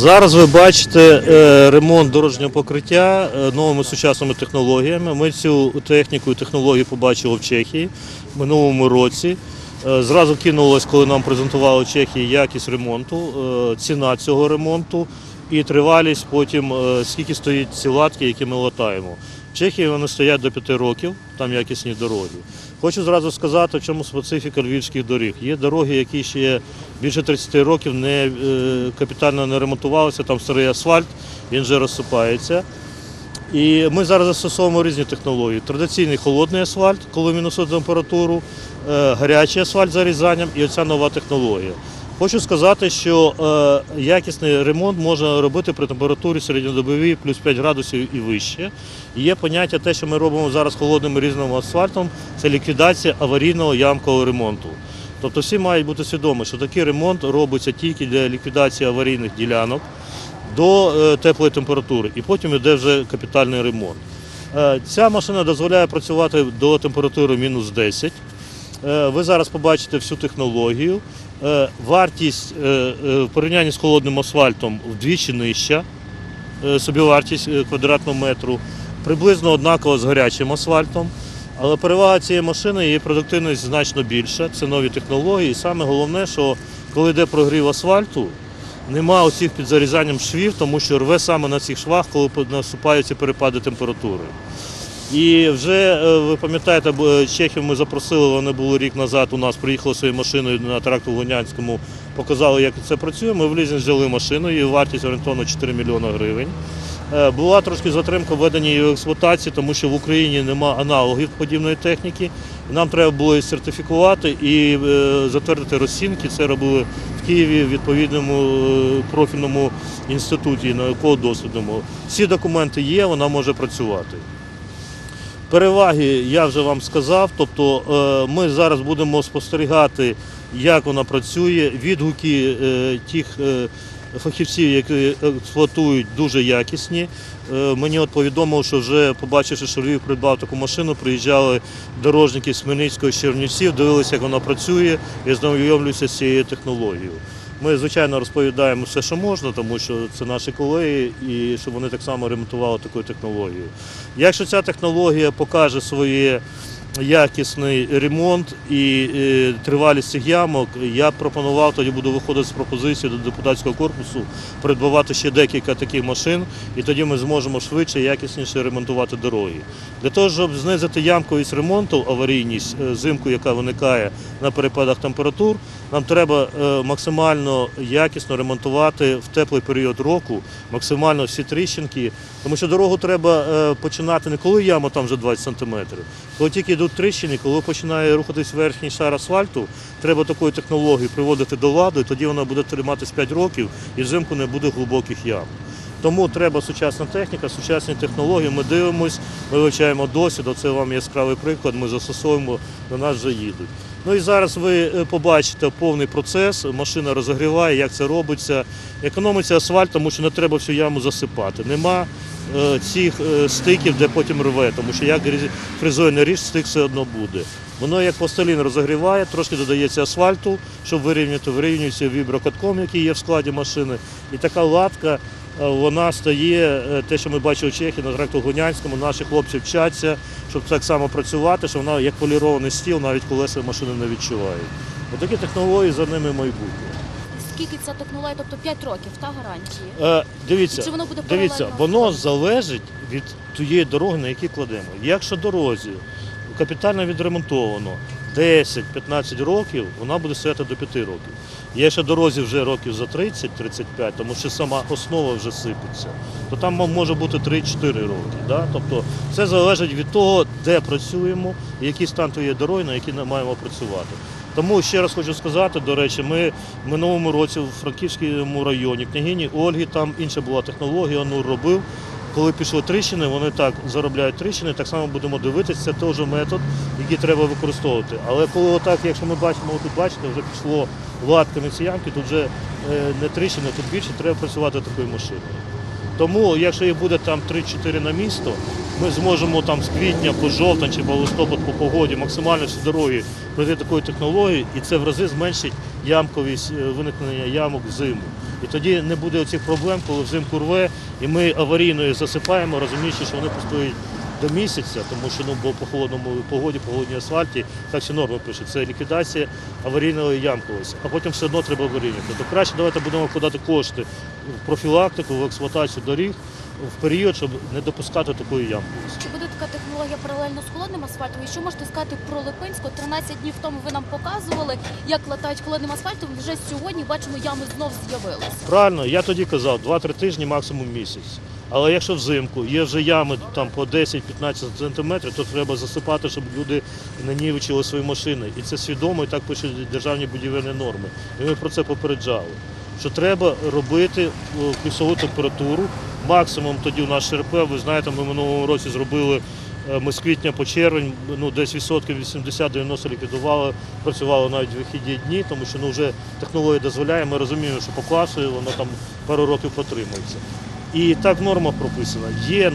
Зараз ви бачите е, ремонт дорожнього покриття е, новими сучасними технологіями. Ми цю техніку і технологію побачили в Чехії в минулому році. Е, Зразу кинулось, коли нам презентували в Чехії якість ремонту, ціна цього ремонту і тривалість потім, скільки стоїть ці латки, які ми латаємо. В Чехії вони стоять до 5 років, там якісні дороги. Хочу зразу сказати, в чому специфіка львівських доріг. Є дороги, які ще більше 30 років не е, капітально не ремонтувалися, там старий асфальт, він вже розсипається. І ми зараз застосовуємо різні технології. Традиційний холодний асфальт, коли мінусує температуру, е, гарячий асфальт з зарізанням і оця нова технологія. Хочу сказати, що е, якісний ремонт можна робити при температурі середньодобовій плюс 5 градусів і вище. Є поняття те, що ми робимо зараз холодним різним асфальтом, це ліквідація аварійного ямкового ремонту. Тобто всі мають бути свідомі, що такий ремонт робиться тільки для ліквідації аварійних ділянок до е, теплої температури, і потім йде вже капітальний ремонт. Е, Ця машина дозволяє працювати до температури мінус 10. Е, Ви зараз побачите всю технологію. Е, Вартість е, в порівнянні з холодним асфальтом вдвічі нижча, собівартість квадратного метру, приблизно однакова з гарячим асфальтом. Але перевага цієї машини, її продуктивність значно більша. Це нові технології. І саме головне, що коли йде прогрів асфальту, нема оцих під зарізанням швів, тому що рве саме на цих швах, коли наступають ці перепади температури. І вже е, ви пам'ятаєте, е, чехів ми запросили, вони були рік назад. У нас приїхали своєю машиною на тракту Гонянському, показали, як це працює. Ми в лізінг взяли машину, її вартість орієнтовно 4 мільйони гривень. Е, Була трошки затримка введення її в експлуатації, тому що в Україні нема аналогів подібної техніки. Нам треба було її сертифікувати і затвердити розцінки. Це робили в Києві в відповідному профільному інституті науково-дослідному. Всі документи є, вона може працювати. Переваги я вже вам сказав. Тобто е, ми зараз будемо спостерігати, як вона працює. Відгуки е, тих е, фахівців, які експлуатують, дуже якісні. Мені от повідомили, що вже побачивши, що Львів придбав таку машину, приїжджали дорожники з Хмельницького з Чернівців, дивилися, як вона працює, і знайомлюся з цією технологією. Ми, звичайно, розповідаємо все, що можна, тому що це наші колеги, і щоб вони так само ремонтували таку технологію. Якщо ця технологія покаже своє якісний ремонт і е, тривалість цих ямок, я пропонував, тоді буду виходити з пропозицією до депутатського корпусу, придбавати ще декілька таких машин, і тоді ми зможемо швидше і якісніше ремонтувати дороги. Для того, щоб знизити ямковість ремонту, аварійність е, зимку, яка виникає на перепадах температур, нам треба е, максимально якісно ремонтувати в теплий період року, максимально всі тріщинки, тому що дорогу треба починати не коли яма там вже 20 сантиметрів, коли тільки йдуть тріщини, коли починає рухатись верхній шар асфальту, треба такою технологією приводити до ладу, і тоді вона буде триматись 5 років і взимку не буде глибоких ям. Тому треба сучасна техніка, сучасні технології. Ми дивимось, ми вивчаємо досвід. Оце вам яскравий приклад. Ми застосовуємо, до нас вже їдуть. Ну і зараз ви е, побачите повний процес. Машина розогріває, як це робиться. Економиться асфальт, тому що не треба всю яму засипати. Нема е, цих е, стиків, де потім рве, тому що як фрезою не ріж, стик все одно буде. Воно як пластилін розогріває, трошки додається асфальту, щоб вирівняти, вирівнюється віброкатком, який є в складі машини. І така латка вона стає, е, те, що ми бачили в Чехії на тракту Гунянському, наші хлопці вчаться, щоб так само працювати, що вона як полірований стіл, навіть колеса машини не відчувають. Отакі технології за ними майбутнє. Скільки ця технологія, тобто 5 років, та гарантії? Е, дивіться, Чи воно буде дивіться, воно залежить від тієї дороги, на якій кладемо. Якщо дорозі капітально відремонтовано 10-15 років, вона буде стояти до 5 років. Якщо дорозі вже років за 30-35, тому що сама основа вже сипеться, то там може бути 3-4 роки. Да? Тобто це залежить від того, де працюємо, який стан тієї дороги, на якій ми маємо працювати. Тому ще раз хочу сказати, до речі, ми в минулому році в Франківському районі княгині Ольги, там інша була технологія, Онур робив. Коли пішли тріщини, вони так заробляють тріщини, так само будемо дивитися, це теж метод, який треба використовувати. Але коли отак, якщо ми бачимо, тут бачите, вже пішло латками ці ямки, тут вже е, не тріщини, тут більше треба працювати такою машиною. Тому, якщо їх буде там 3-4 на місто, ми зможемо там з квітня по жовтень чи по листопад по погоді максимально всі дороги пройти такою технологією, і це в рази зменшить ямковість е, виникнення ямок взиму. І тоді не буде оцих проблем, коли взимку рве, і ми аварійно їх засипаємо, розуміючи, що вони постоять до місяця, тому що ну, бо по холодному погоді, по холодній асфальті, так всі норми пишуть, це ліквідація аварійної ямковості, а потім все одно треба вирівняти. То краще давайте будемо вкладати кошти в профілактику, в експлуатацію доріг в період, щоб не допускати такої ямковості. Чи буде така технологія паралельно з холодним асфальтом? І що можете сказати про Липинську? 13 днів тому ви нам показували, як латають холодним асфальтом. Вже сьогодні бачимо, ями знов з'явилися. Правильно, я тоді казав, 2-3 тижні, максимум місяць. Але якщо взимку є вже ями там по 10-15 сантиметрів, то треба засипати, щоб люди не нівечили свої машини. І це свідомо, і так пишуть державні будівельні норми. І ми про це попереджали. Що треба робити о, плюсову температуру. Максимум тоді у нас ШРП, ви знаєте, ми в минулому році зробили. е, Ми з квітня по червень, ну десь відсотків 80-90 ліквідували, працювали навіть вихідні дні, тому що ну вже технологія дозволяє. Ми розуміємо, що по класу воно там пару років потримується. І так норма прописана. Є е,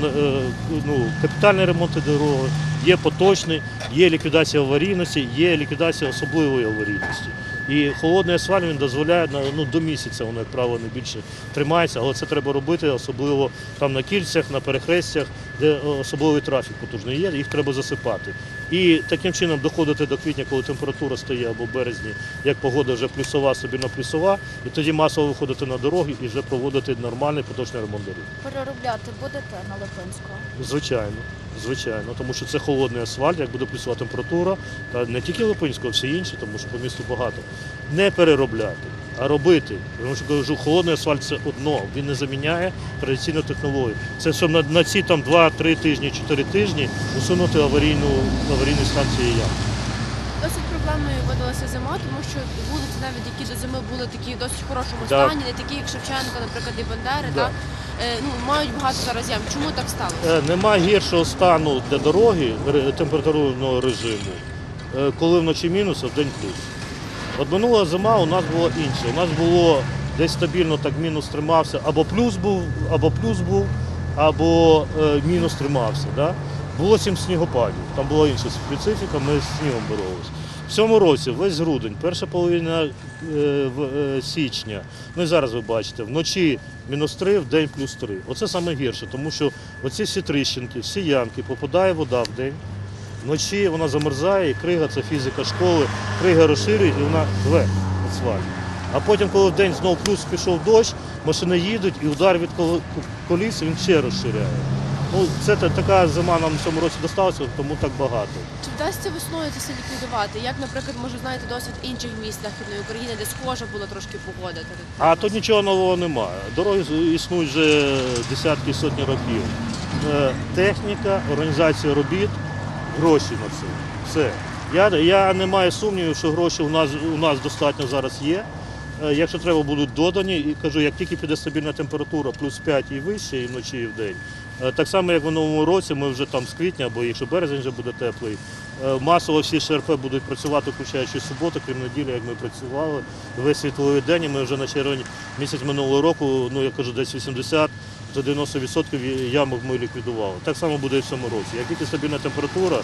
ну, капітальний ремонт дороги, є поточний, є ліквідація аварійності, є ліквідація особливої аварійності. І холодний асфальт він дозволяє на ну, до місяця, воно, як правило, не більше тримається, але це треба робити, особливо там на кільцях, на перехрестях, де е, особливий трафік потужний є, їх треба засипати. І таким чином доходити до квітня, коли температура стає або березні, як погода вже плюсова, стабільно плюсова, і тоді масово виходити на дороги і вже проводити нормальний поточний ремонт доріг. Переробляти будете на Липинську? Звичайно, звичайно, тому що це холодний асфальт, як буде плюсова температура, та не тільки Липинського, а всі інші, тому що по місту багато. Не переробляти, а робити. Тому що кажу, холодний асфальт це одно, він не заміняє традиційну технологію. Це щоб на, на ці там 2-3 тижні, 4 тижні усунути аварійну аварійні станції ям. Досить проблемною видалася зима, тому що вулиці, навіть які до зими були такі в досить хорошому Да. стані, не такі, як Шевченка, наприклад, і Бандери, Да. так, е, ну, мають багато зараз ям. Чому так сталося? Е, Нема гіршого стану для дороги ре- температурного режиму, е, коли вночі мінус, а вдень плюс. От минула зима у нас була інша. У нас було десь стабільно так мінус тримався, або плюс був, або плюс був, або е, мінус тримався. Да? Було сім снігопадів, там була інша специфіка, ми з снігом боролися. В цьому році весь грудень, перша половина е, е, січня, ну і зараз ви бачите, вночі мінус 3, в день плюс 3. Оце саме гірше, тому що оці всі тріщинки, всі ямки, попадає вода в день. Вночі вона замерзає, і крига це фізика школи, крига розширює і вона рве асфальт. А потім, коли в день знов плюс пішов дощ, машини їдуть і удар від коліс він ще розширяє. Ну, це така зима нам в цьому році досталася, тому так багато. Чи вдасться весною це все ліквідувати? Як, наприклад, може знаєте досвід інших міст Західної України, де схожа була трошки погода? А тут нічого нового немає. Дороги існують вже десятки сотні років. Е, Техніка, організація робіт, гроші на це. Все. Я, я не маю сумнівів, що гроші у нас, у нас достатньо зараз є. Е, Якщо треба, будуть додані. І кажу, як тільки піде стабільна температура, плюс 5 і вище, і вночі, і вдень. Е, Так само, як в минулому році, ми вже там з квітня, або якщо березень вже буде теплий, е, масово всі ШРП будуть працювати, включаючи суботу, крім неділі, як ми працювали. Весь світловий день, і ми вже на червень місяць минулого року, ну я кажу, десь 80 до 90% ямок ми ліквідували. Так само буде і в цьому році. Як тільки стабільна температура,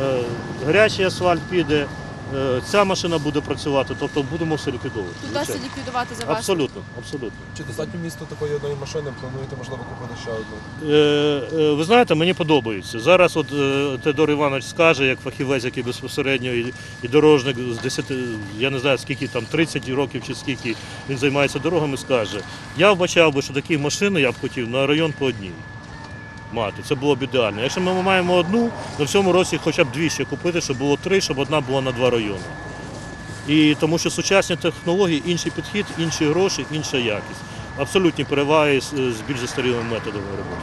е, гарячий асфальт піде, е, ця машина буде працювати, тобто будемо все ліквідовувати. Тут вдасться звичайно. ліквідувати за вас? Абсолютно, абсолютно. Чи достатньо місту такої одної машини? Плануєте, можливо, купити ще одну? Е, е, Ви знаєте, мені подобається. Зараз от е, Теодор Іванович скаже, як фахівець, який безпосередньо і, і дорожник з 10, я не знаю скільки там 30 років чи скільки він займається дорогами, скаже. Я вбачав би, що такі машини я б хотів на район по одній мати. Це було б ідеально. Якщо ми маємо одну, то в цьому році хоча б дві ще купити, щоб було три, щоб одна була на два райони. І тому що сучасні технології, інший підхід, інші гроші, інша якість. Абсолютні переваги з, більш застарілими методами роботи.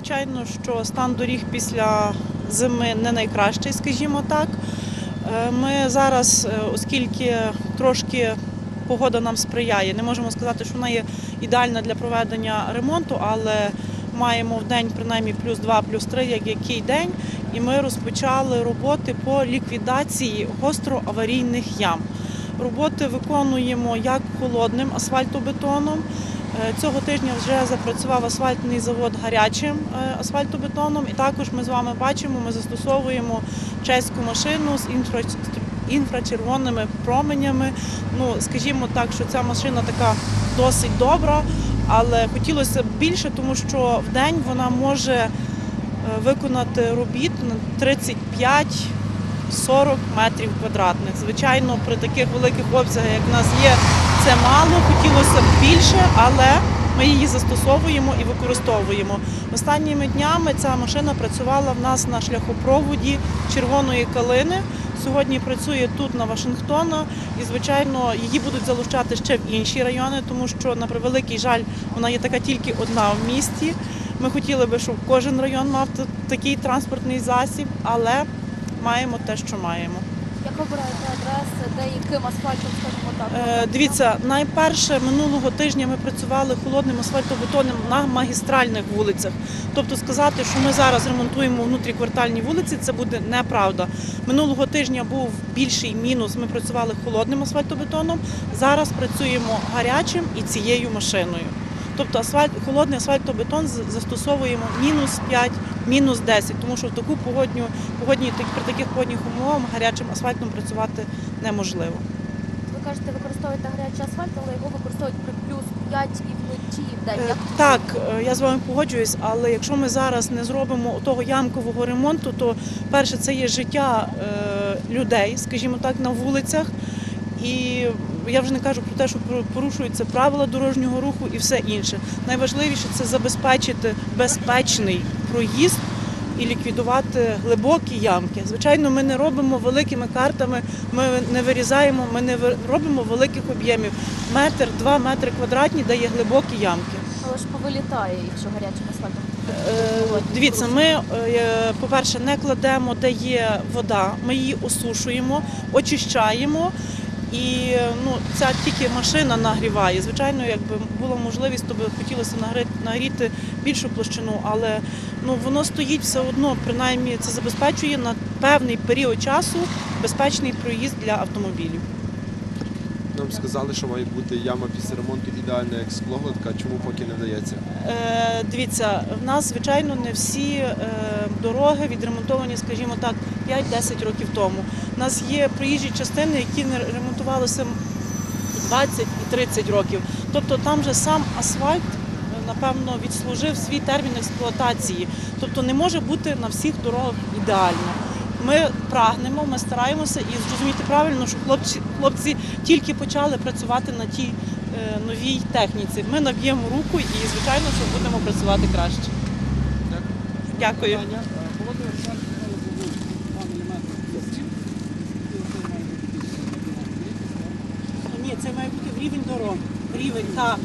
Звичайно, що стан доріг після зими не найкращий, скажімо так. Е, Ми зараз, е, оскільки трошки погода нам сприяє, не можемо сказати, що вона є ідеальна для проведення ремонту, але маємо в день принаймні плюс 2, плюс 3, як який день, і ми розпочали роботи по ліквідації гостроаварійних ям. Роботи виконуємо як холодним асфальтобетоном. Е, Цього тижня вже запрацював асфальтний завод гарячим е, асфальтобетоном. І також ми з вами бачимо, ми застосовуємо чеську машину з інфра... інфрачервоними променями. Ну, скажімо так, що ця машина така досить добра, але хотілося б більше, тому що в день вона може е, виконати робіт на 35 40 метрів квадратних. Звичайно, при таких великих обсягах, як в нас є, це мало. Хотілося б більше, але ми її застосовуємо і використовуємо. Останніми днями ця машина працювала в нас на шляхопроводі червоної калини. Сьогодні працює тут на Вашингтона, і звичайно її будуть залучати ще в інші райони, тому що на превеликий жаль вона є така тільки одна в місті. Ми хотіли би, щоб кожен район мав такий транспортний засіб, але маємо те, що маємо. Як обираєте адреси, де яким асфальтом, скажімо так? Е, Дивіться, найперше минулого тижня ми працювали холодним асфальтобетоном на магістральних вулицях. Тобто сказати, що ми зараз ремонтуємо внутріквартальні вулиці, це буде неправда. Минулого тижня був більший мінус. Ми працювали холодним асфальтобетоном. Зараз працюємо гарячим і цією машиною. Тобто асфальт, холодний асфальтобетон застосовуємо мінус 5, мінус 10, тому що в таку погодню, погодні, при таких погодних умовах гарячим асфальтом працювати неможливо. Ви кажете, використовуєте гарячий асфальт, але його використовують при плюс 5 і вночі, і вдень. Е, Як Так, е, я з вами погоджуюсь, але якщо ми зараз не зробимо того ямкового ремонту, то перше це є життя е, людей, скажімо так, на вулицях. І я вже не кажу про те, що порушуються правила дорожнього руху і все інше. Найважливіше це забезпечити безпечний проїзд і ліквідувати глибокі ямки. Звичайно, ми не робимо великими картами, ми не вирізаємо, ми не робимо великих об'ємів. Метр, два метри квадратні дає глибокі ямки. Але ж повилітає, якщо гарячим асфальтом. Е, Дивіться, ми, е, по-перше, не кладемо, де є вода, ми її осушуємо, очищаємо. І ну, ця тільки машина нагріває. Звичайно, якби була можливість, то би хотілося нагріти, нагріти більшу площину, але ну, воно стоїть все одно, принаймні це забезпечує на певний період часу безпечний проїзд для автомобілів. Нам сказали, що має бути яма після ремонту ідеальна як склогладка, чому поки не вдається? Е, дивіться, в нас, звичайно, не всі е, дороги відремонтовані, скажімо так, 5-10 років тому. У нас є проїжджі частини, які не ремонтувалися 20 і 30 років. Тобто там же сам асфальт, е, напевно, відслужив свій термін експлуатації. Тобто не може бути на всіх дорогах ідеально. Ми прагнемо, ми стараємося і зрозуміти правильно, що хлопці, хлопці тільки почали працювати на тій е, новій техніці. Ми наб'ємо руку і, звичайно, що будемо працювати краще. Дякую. Ні, це має бути в рівень дорог. Рівень, так.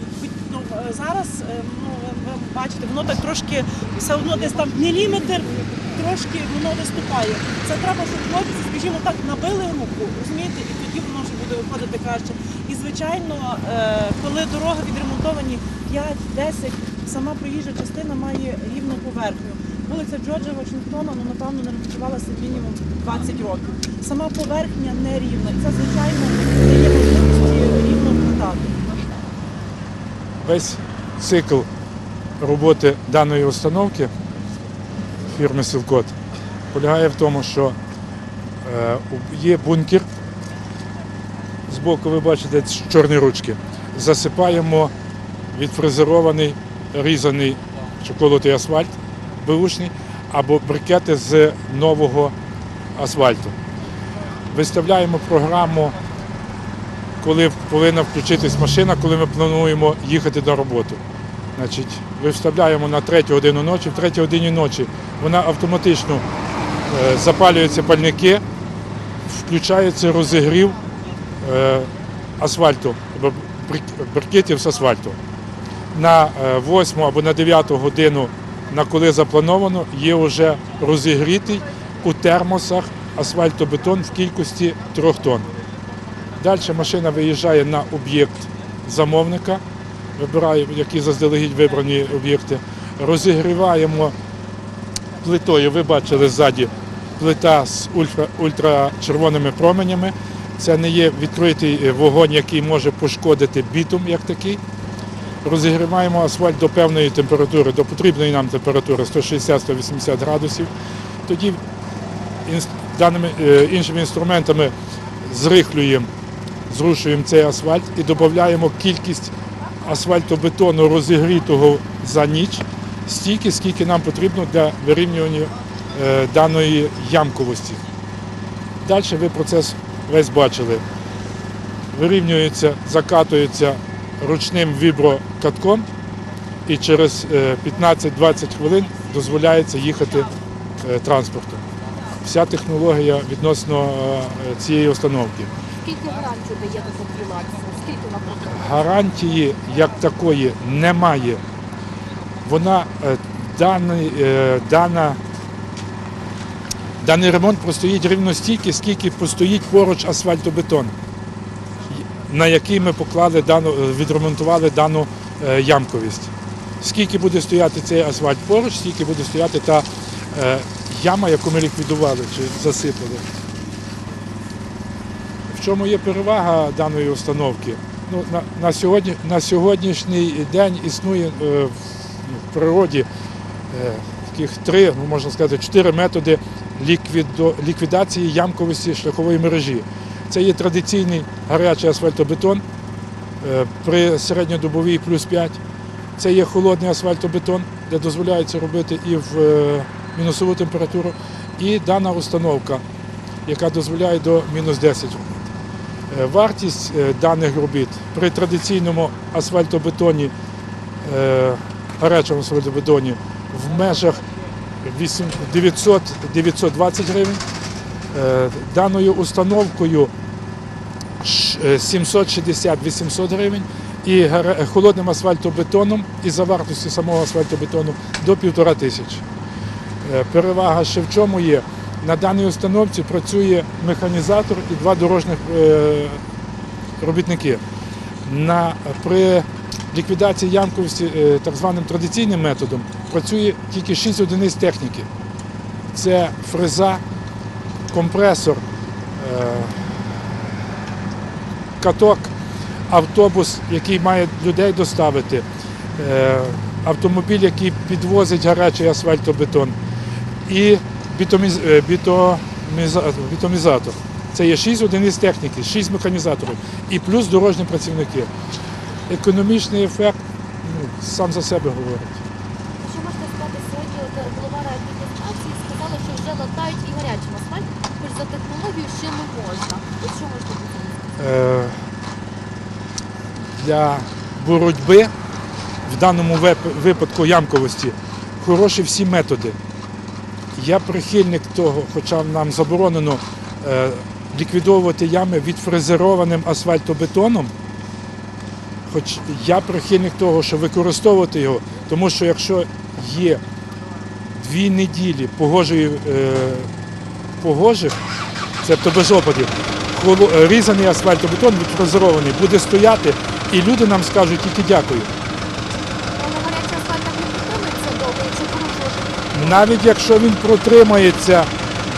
Ну, е, зараз, е, ну, ви бачите, воно так трошки все одно десь там міліметр, трошки воно виступає. Це треба, щоб хлопці, скажімо так, набили руку, розумієте, і тоді воно вже буде виходити краще. І звичайно, е, коли дороги відремонтовані 5-10, сама проїжджа частина має рівну поверхню. Вулиця Джорджа Вашингтона, ну напевно, не ремонтувалася мінімум 20 років. Сама поверхня не рівна. Це, звичайно, не є можливості рівно. Весь цикл роботи даної установки фірми Силкот полягає в тому, що е, є бункер. Збоку ви бачите чорні ручки. Засипаємо відфрезерований, різаний чоколотий асфальт беушний або брикети з нового асфальту. Виставляємо програму коли повинна включитись машина, коли ми плануємо їхати на роботу. Значить, виставляємо на 3 годину ночі, в 3 годині ночі вона автоматично е, запалюються пальники, включається розігрів е, асфальту, брикетів з асфальту. На 8 або на 9 годину на коли заплановано, є вже розігрітий у термосах асфальтобетон в кількості 3 тонн. Далі машина виїжджає на об'єкт замовника, вибирає, які заздалегідь вибрані об'єкти. Розігріваємо плитою. Ви бачили ззаді плита з ультра, ультрачервоними променями. Це не є відкритий вогонь, який може пошкодити бітум як такий. Розігріваємо асфальт до певної температури, до потрібної нам температури 160-180 градусів. Тоді даними, е, іншими інструментами зрихлюємо, зрушуємо цей асфальт і додаємо кількість асфальтобетону розігрітого за ніч стільки, скільки нам потрібно для вирівнювання е, даної ямковості. Далі ви процес весь бачили. Вирівнюється, закатується ручним віброкатком і через е, 15-20 хвилин дозволяється їхати е, транспортом. Вся технологія відносно е, цієї установки. Скільки гарантій дає така білація? Скільки вона протримує? Гарантії як такої немає. Вона е, даний, е, дана, даний ремонт простоїть рівно стільки, скільки постоїть поруч асфальтобетон, на який ми поклали дану, е, відремонтували дану ямковість. Скільки буде стояти цей асфальт поруч, стільки буде стояти та яма, яку ми ліквідували чи засипали. В чому є перевага даної установки? Ну, на, на, сьогодні, на сьогоднішній день існує е, в, в природі е, таких три, ну, можна сказати, чотири методи ліквідо, ліквідації ямковості шляхової мережі. Це є традиційний гарячий асфальтобетон е, при середньодобовій плюс 5. Це є холодний асфальтобетон, де дозволяється робити і в е, мінусову температуру, і дана установка, яка дозволяє до мінус 10 Е, Вартість е, даних робіт при традиційному асфальтобетоні, е, гарячому асфальтобетоні в межах 900 920 гривень. Е, Даною установкою е, 760-800 гривень і холодним асфальтобетоном і за вартістю самого асфальтобетону до півтора тисячі. Е, Перевага ще в чому є? На даній установці працює механізатор і два дорожніх е, робітники. На, при ліквідації ямковості е, так званим традиційним методом працює тільки 6 одиниць техніки. Це фреза, компресор, е, каток, автобус, який має людей доставити, автомобіль, який підвозить гарячий асфальтобетон, і бітоміз, е, бітоміза- бітомізатор. Це є 6 одиниць техніки, 6 механізаторів і плюс дорожні працівники. Економічний ефект ну, сам за себе говорить. Що можете сказати сьогодні? От е, голова реабілітації сказали, що вже латають і гарячим асфальт, хоч за технологію ще не можна. От що можете сказати? Е, для боротьби в даному випадку ямковості хороші всі методи. Я прихильник того, хоча нам заборонено е, ліквідовувати ями відфрезерованим асфальтобетоном, хоч я прихильник того, що використовувати його, тому що якщо є дві неділі погожої, е, погожих, тобто без опадів, різаний асфальтобетон відфрезерований буде стояти, і люди нам скажуть тільки дякую. Але гарячий асфальт так не підтримується довго, якщо порушувати. Навіть якщо він протримається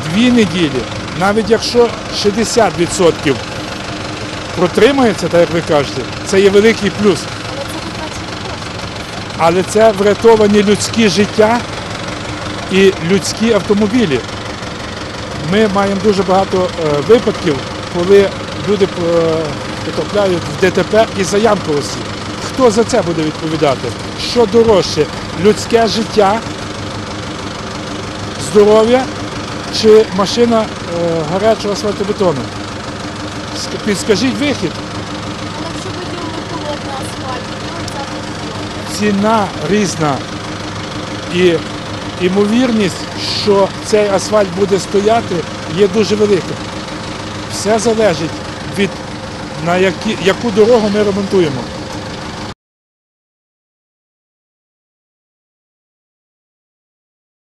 дві неділі, навіть якщо 60% протримається, так як ви кажете, це є великий плюс. Але це врятовані людські життя і людські автомобілі. Ми маємо дуже багато е, випадків, коли люди е, потрапляють в ДТП із-за ямковості. Хто за це буде відповідати? Що дорожче? Людське життя, здоров'я чи машина е, гарячого асфальтобетону? Підскажіть вихід. Ціна різна і ймовірність, що цей асфальт буде стояти, є дуже велика. Все залежить від на які, яку дорогу ми ремонтуємо.